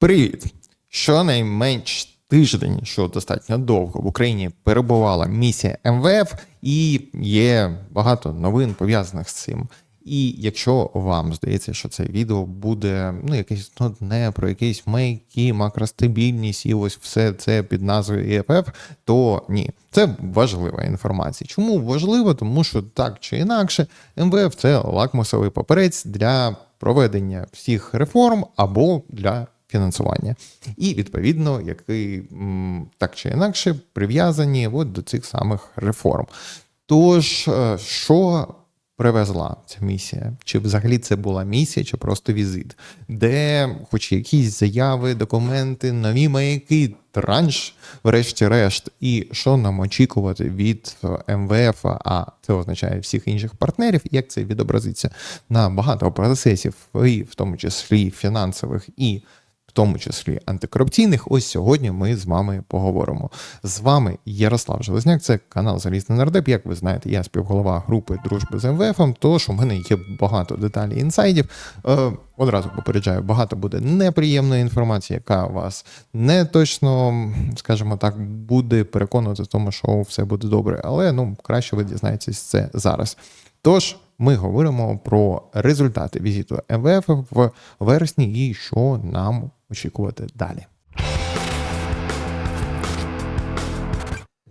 Привіт! Щонайменш тиждень, що достатньо довго в Україні перебувала місія МВФ, і є багато новин пов'язаних з цим. І якщо вам здається, що це відео буде ну якесь нудне про якісь маяки, макростабільність і ось все це під назвою ЄФФ, то ні, це важлива інформація. Чому важливо? Тому що так чи інакше, МВФ це лакмусовий паперець для проведення всіх реформ або для фінансування. І відповідно, які так чи інакше прив'язані от до цих самих реформ. Тож, е, що привезла ця місія? Чи взагалі це була місія, чи просто візит, де хоч якісь заяви, документи, нові маяки, транш, врешті-решт, і що нам очікувати від МВФ, а це означає всіх інших партнерів, як це відобразиться на багато процесів, і в тому числі фінансових і тому числі антикорупційних. Ось сьогодні ми з вами поговоримо. З вами Ярослав Железняк, це канал Залізний нардеп. Як ви знаєте, я співголова групи дружби з МВФ, тож у мене є багато деталей інсайдів. Е, Одразу попереджаю, багато буде неприємної інформації, яка вас не точно, скажімо так, буде переконувати в тому, що все буде добре. Але ну краще ви дізнаєтесь це зараз. Тож ми говоримо про результати візиту МВФ в вересні і що нам очікувати далі.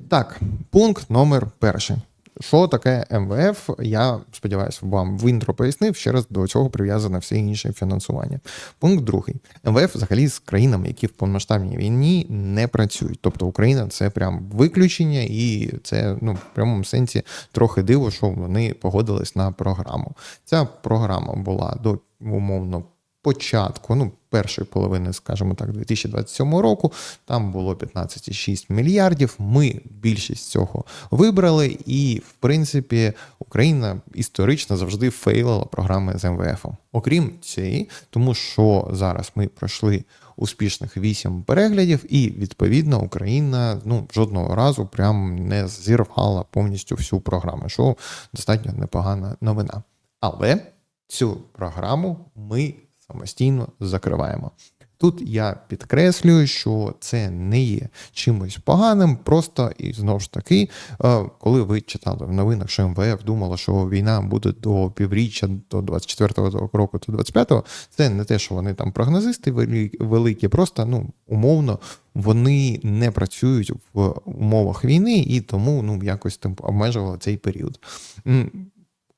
Так, пункт номер перший. Що таке МВФ? Я сподіваюся, вам в інтро пояснив. Ще раз до цього прив'язане все інше фінансування. Пункт другий. МВФ взагалі з країнами, які в повномасштабній війні не працюють. Тобто Україна це прям виключення, і це ну в прямому сенсі трохи диво, що вони погодились на програму. Ця програма була до умовно початку, ну першої половини, скажімо так, 2027 року. Там було 15,6 мільярдів. Ми більшість цього вибрали, і в принципі Україна історично завжди фейлила програми з МВФ. Окрім цієї, тому що зараз ми пройшли. Успішних вісім переглядів, і відповідно Україна ну жодного разу прям не зірвала повністю всю програму, що достатньо непогана новина. Але цю програму ми самостійно закриваємо. Тут я підкреслюю, що це не є чимось поганим, просто і знову ж таки, е, коли ви читали в новинах, що МВФ думало, що війна буде до півріччя, до 24-го року, до 25-го, це не те, що вони там прогнозисти великі, просто ну умовно вони не працюють в умовах війни і тому ну якось там обмежували цей період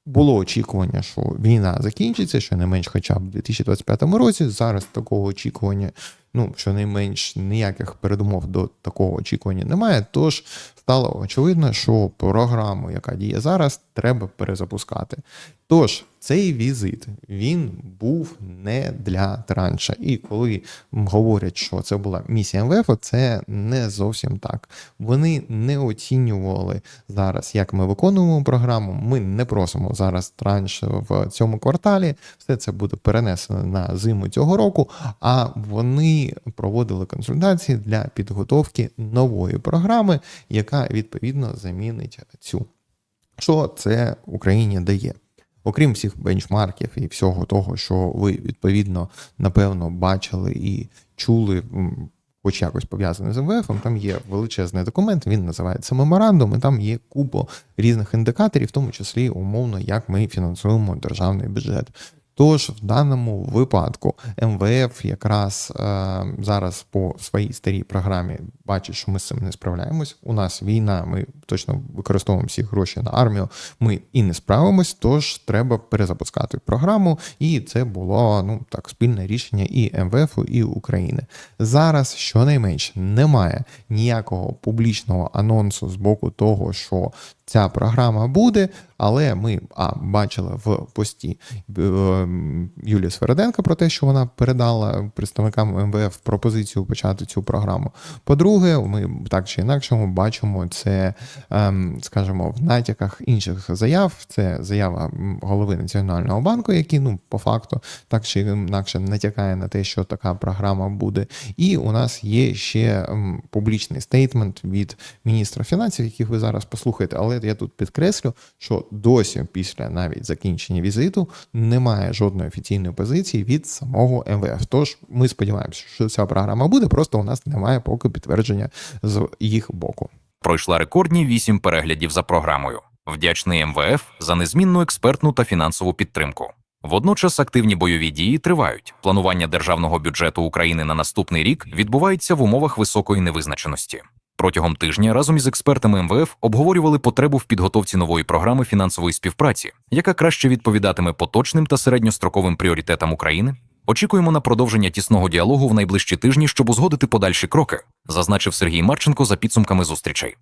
було очікування, що війна закінчиться, що не менш хоча б у 2025 році. Зараз такого очікування, ну щонайменш ніяких передумов до такого очікування немає. Тож стало очевидно, що програму, яка діє зараз, треба перезапускати. Тож цей візит він був не для транша. І коли говорять, що це була місія МВФ, це не зовсім так. Вони не оцінювали зараз, як ми виконуємо програму. Ми не просимо зараз транш в цьому кварталі. Все це буде перенесено на зиму цього року. А вони проводили консультації для підготовки нової програми, яка відповідно замінить цю. Що це Україні дає? Окрім всіх бенчмарків і всього того, що ви відповідно напевно бачили і чули, хоч якось пов'язане з МВФ, там є величезний документ, він називається меморандум, і там є купа різних індикаторів, в тому числі умовно, як ми фінансуємо державний бюджет. Тож в даному випадку МВФ якраз е, зараз по своїй старій програмі бачить, що ми з цим не справляємось. У нас війна, ми точно використовуємо всі гроші на армію. Ми і не справимось, тож треба перезапускати програму. І це було ну так спільне рішення і МВФ, і України. Зараз щонайменше немає ніякого публічного анонсу з боку того, що ця програма буде, але ми а, бачили в пості е, Юлії Свереденка про те, що вона передала представникам МВФ пропозицію почати цю програму. По-друге, ми так чи інакше бачимо це, ем, скажімо, в натяках інших заяв. Це заява голови Національного банку, який ну по факту так чи інакше натякає на те, що така програма буде. І у нас є ще публічний стейтмент від міністра фінансів, яких ви зараз послухаєте, але я тут підкреслю, що досі, після навіть закінчення візиту, немає жодної офіційної позиції від самого МВФ. Тож ми сподіваємося, що ця програма буде, просто у нас немає поки підтвердження з їх боку. Пройшла рекордні вісім переглядів за програмою. Вдячний МВФ за незмінну експертну та фінансову підтримку. Водночас активні бойові дії тривають. Планування державного бюджету України на наступний рік відбувається в умовах високої невизначеності. Протягом тижня разом із експертами МВФ обговорювали потребу в підготовці нової програми фінансової співпраці, яка краще відповідатиме поточним та середньостроковим пріоритетам України. Очікуємо на продовження тісного діалогу в найближчі тижні, щоб узгодити подальші кроки, зазначив Сергій Марченко за підсумками зустрічей.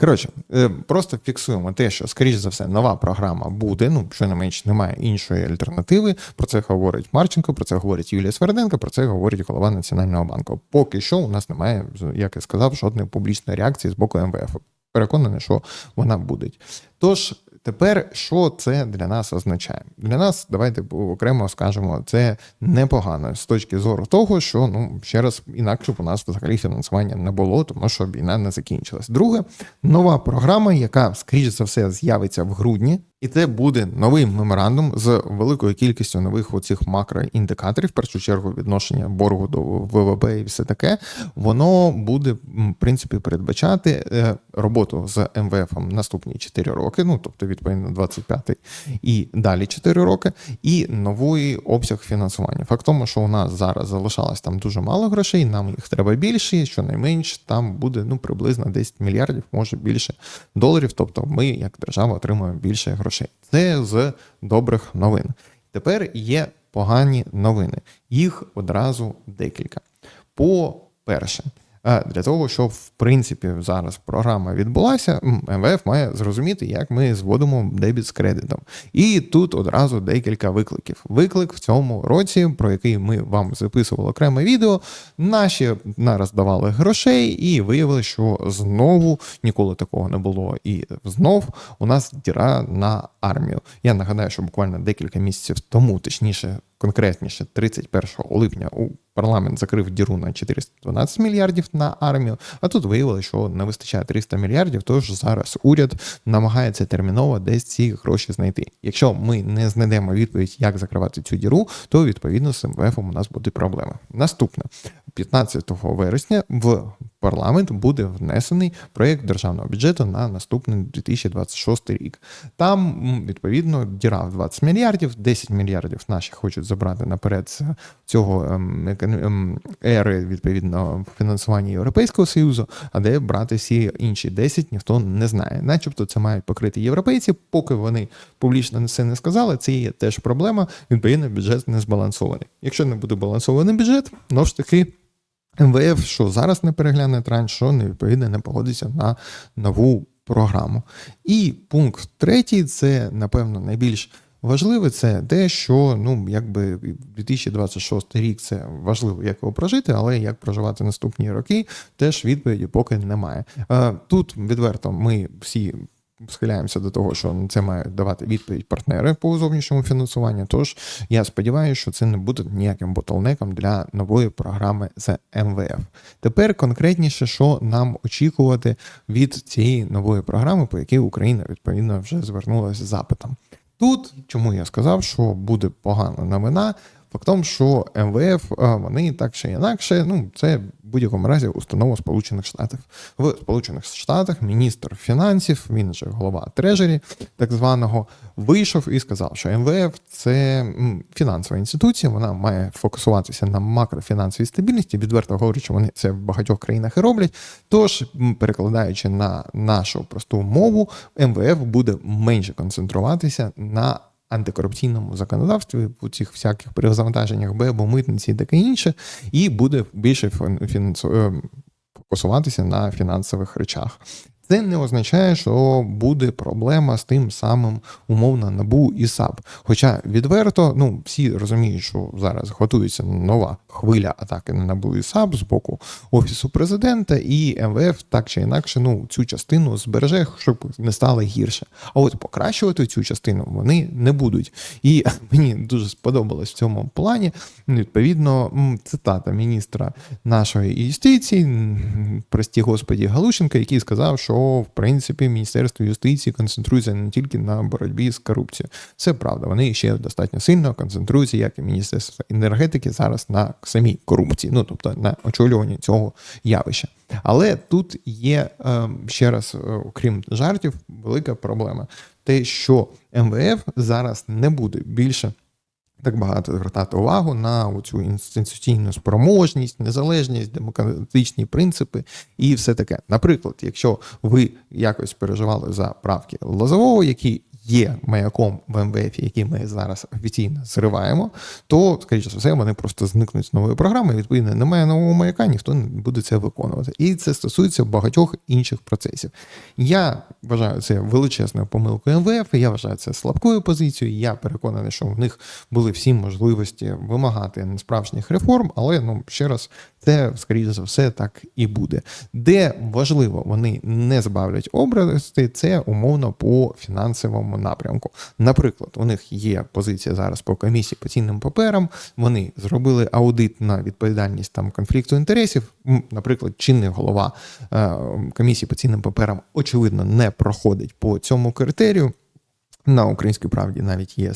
Коротше, е, просто фіксуємо те, що, скоріш за все, нова програма буде. Ну, що не менш, немає іншої альтернативи. Про це говорить Марченко, про це говорить Юлія Сверденко, про це говорить голова Національного банку. Поки що у нас немає, як я сказав, жодної публічної реакції з боку МВФ. Переконаний, що вона буде. Тож. Тепер що це для нас означає? Для нас давайте окремо скажемо, це непогано з точки зору того, що ну ще раз інакше б у нас взагалі фінансування не було, тому що війна не закінчилась. Друге, нова програма, яка скоріш за все з'явиться в грудні, і це буде новий меморандум з великою кількістю нових оцих макроіндикаторів, в першу чергу відношення боргу до ВВП і все таке. Воно буде в принципі передбачати е, роботу з МВФ наступні 4 роки. Ну тобто, відповідно, 25 і далі 4 роки, і новий обсяг фінансування. Факт тому, що у нас зараз залишалось там дуже мало грошей, нам їх треба більше, щонайменш там буде ну приблизно 10 мільярдів, може більше доларів. Тобто, ми, як держава, отримуємо більше грошей. Це з добрих новин. Тепер є погані новини. Їх одразу декілька. По-перше, для того, щоб в принципі зараз програма відбулася, МВФ має зрозуміти, як ми зводимо дебіт з кредитом. І тут одразу декілька викликів. Виклик в цьому році, про який ми вам записували окреме відео, наші нараз давали грошей, і виявили, що знову ніколи такого не було. І знов у нас діра на армію. Я нагадаю, що буквально декілька місяців тому, точніше конкретніше, 31 липня у парламент закрив діру на 412 мільярдів на армію. А тут виявилося, що не вистачає 300 мільярдів. Тож зараз уряд намагається терміново десь ці гроші знайти. Якщо ми не знайдемо відповідь, як закривати цю діру, то відповідно з МВФ у нас буде проблема. Наступне 15 вересня в парламент буде внесений проєкт державного бюджету на наступний 2026 рік. Там відповідно діра в 20 мільярдів, 10 мільярдів наші хочуть забрати наперед цього ем, ем, ери відповідно фінансування Європейського союзу, а де брати всі інші 10, ніхто не знає. Начебто це мають покрити європейці, поки вони публічно це не сказали. Це є теж проблема. Відповідно, бюджет не збалансований. Якщо не буде балансований бюджет, ну ж таки. МВФ, що зараз не перегляне транш, що не відповідно не погодиться на нову програму. І пункт третій це, напевно, найбільш важливе, це те, що ну, якби 2026 рік це важливо, як його прожити, але як проживати наступні роки, теж відповіді поки немає. Тут відверто ми всі схиляємося до того, що це мають давати відповідь партнери по зовнішньому фінансуванню. Тож я сподіваюся, що це не буде ніяким ботлнеком для нової програми з МВФ. Тепер конкретніше, що нам очікувати від цієї нової програми, по якій Україна відповідно вже звернулася з запитом. Тут чому я сказав, що буде погана новина. Фактом, що МВФ вони так чи інакше, ну це будь-якому разі установа Сполучених Штатів. В Сполучених Штатах міністр фінансів, він же голова трежері, так званого, вийшов і сказав, що МВФ це фінансова інституція, вона має фокусуватися на макрофінансовій стабільності. Відверто говорячи, вони це в багатьох країнах і роблять. Тож, перекладаючи на нашу просту мову, МВФ буде менше концентруватися на антикорупційному законодавстві, у цих всяких перезавантаженнях БЕБу, митниці і таке інше, і буде більше фінансу... Е, фокусуватися на фінансових речах. Це не означає, що буде проблема з тим самим умовно набу і САП. Хоча відверто, ну всі розуміють, що зараз готується нова хвиля атаки на набу і САП з боку офісу президента, і МВФ так чи інакше ну цю частину збереже, щоб не стало гірше. А от покращувати цю частину вони не будуть. І мені дуже сподобалось в цьому плані. Відповідно, цитата міністра нашої юстиції, прості господі Галущенка, який сказав, що що в принципі Міністерство юстиції концентрується не тільки на боротьбі з корупцією. Це правда. Вони ще достатньо сильно концентруються, як і Міністерство енергетики зараз на самій корупції, ну тобто на очолюванні цього явища. Але тут є е, ще раз, е, окрім жартів, велика проблема. Те, що МВФ зараз не буде більше так багато звертати увагу на цю інституційну спроможність, незалежність, демократичні принципи і все таке. Наприклад, якщо ви якось переживали за правки Лозового, які є маяком в МВФ, який ми зараз офіційно зриваємо, то, скоріше за все, вони просто зникнуть з нової програми. і, Відповідно, немає нового маяка, ніхто не буде це виконувати. І це стосується багатьох інших процесів. Я вважаю це величезною помилкою МВФ. Я вважаю це слабкою позицією. Я переконаний, що в них були всі можливості вимагати справжніх реформ, але ну ще раз. Це, скоріше за все, так і буде. Де важливо, вони не збавлять образи, це умовно по фінансовому напрямку. Наприклад, у них є позиція зараз по комісії по цінним паперам. Вони зробили аудит на відповідальність там конфлікту інтересів. Наприклад, чинний голова е, комісії по цінним паперам очевидно не проходить по цьому критерію. На українській правді навіть є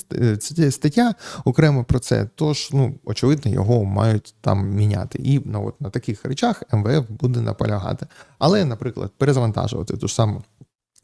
е, стаття окремо про це. Тож, ну очевидно, його мають там міняти. І ну, от на таких речах МВФ буде наполягати. Але, наприклад, перезавантажувати ту ж саму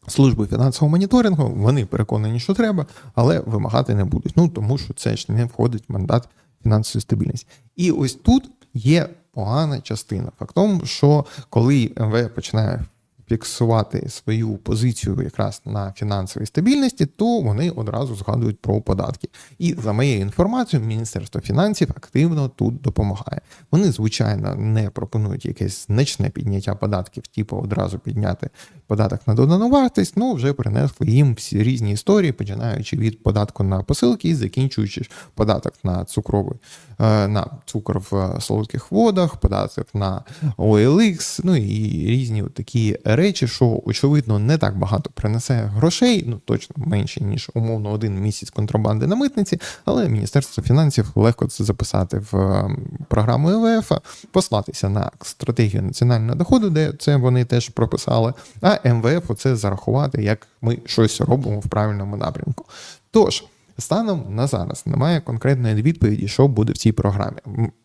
службу фінансового моніторингу, вони переконані, що треба, але вимагати не будуть. Ну тому що це ж не входить в мандат фінансової стабільності. І ось тут є погана частина. Факт тому, що коли МВФ починає фіксувати свою позицію якраз на фінансовій стабільності, то вони одразу згадують про податки. І за моєю інформацією, Міністерство фінансів активно тут допомагає. Вони, звичайно, не пропонують якесь значне підняття податків, типу одразу підняти податок на додану вартість. Ну вже принесли їм всі різні історії, починаючи від податку на посилки і закінчуючи податок на цукровий е, на цукор в солодких водах, податок на OLX, ну і різні такі що очевидно не так багато принесе грошей, ну точно менше ніж умовно один місяць контрабанди на митниці, але Міністерство фінансів легко це записати в ем, програму ЕВФ, послатися на стратегію національного доходу, де це вони теж прописали. А МВФ оце зарахувати, як ми щось робимо в правильному напрямку. Тож. Станом на зараз немає конкретної відповіді, що буде в цій програмі.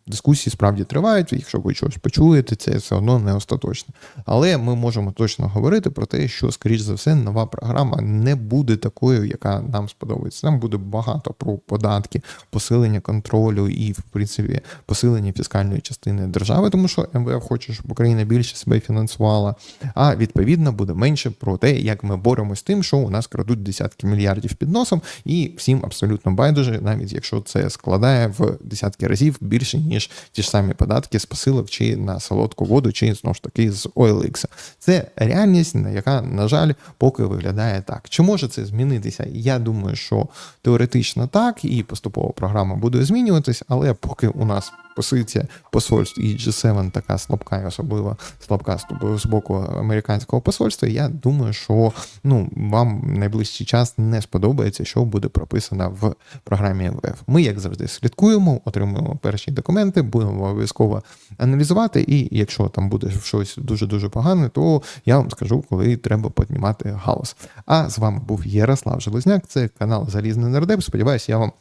Дискусії справді тривають. Якщо ви щось почуєте, це все одно не остаточно. Але ми можемо точно говорити про те, що, скоріш за все, нова програма не буде такою, яка нам сподобається. Там буде багато про податки, посилення контролю і, в принципі, посилення фіскальної частини держави, тому що МВФ хоче, щоб Україна більше себе фінансувала. А відповідно буде менше про те, як ми боремось з тим, що у нас крадуть десятки мільярдів під носом, і всім абсолютно байдуже, навіть якщо це складає в десятки разів більше ніж ті ж самі податки з посилок чи на солодку воду, чи знову ж таки з OLX. Це реальність, яка, на жаль, поки виглядає так. Чи може це змінитися? Я думаю, що теоретично так, і поступово програма буде змінюватись, але поки у нас позиція посольств і G7 така слабка, і особливо слабка з- боку американського посольства. Я думаю, що ну вам найближчий час не сподобається, що буде прописано в програмі МВФ. Ми, як завжди, слідкуємо, отримуємо перші документи, будемо обов'язково аналізувати. І якщо там буде щось дуже дуже погане, то я вам скажу, коли треба піднімати галас. А з вами був Ярослав Железняк. Це канал Залізний Нардеп. Сподіваюсь, я вам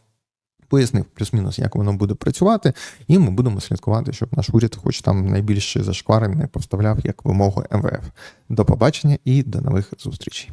пояснив плюс-мінус, як воно буде працювати, і ми будемо слідкувати, щоб наш уряд, хоч там найбільше зашквари, не поставляв як вимогу МВФ. До побачення і до нових зустрічей.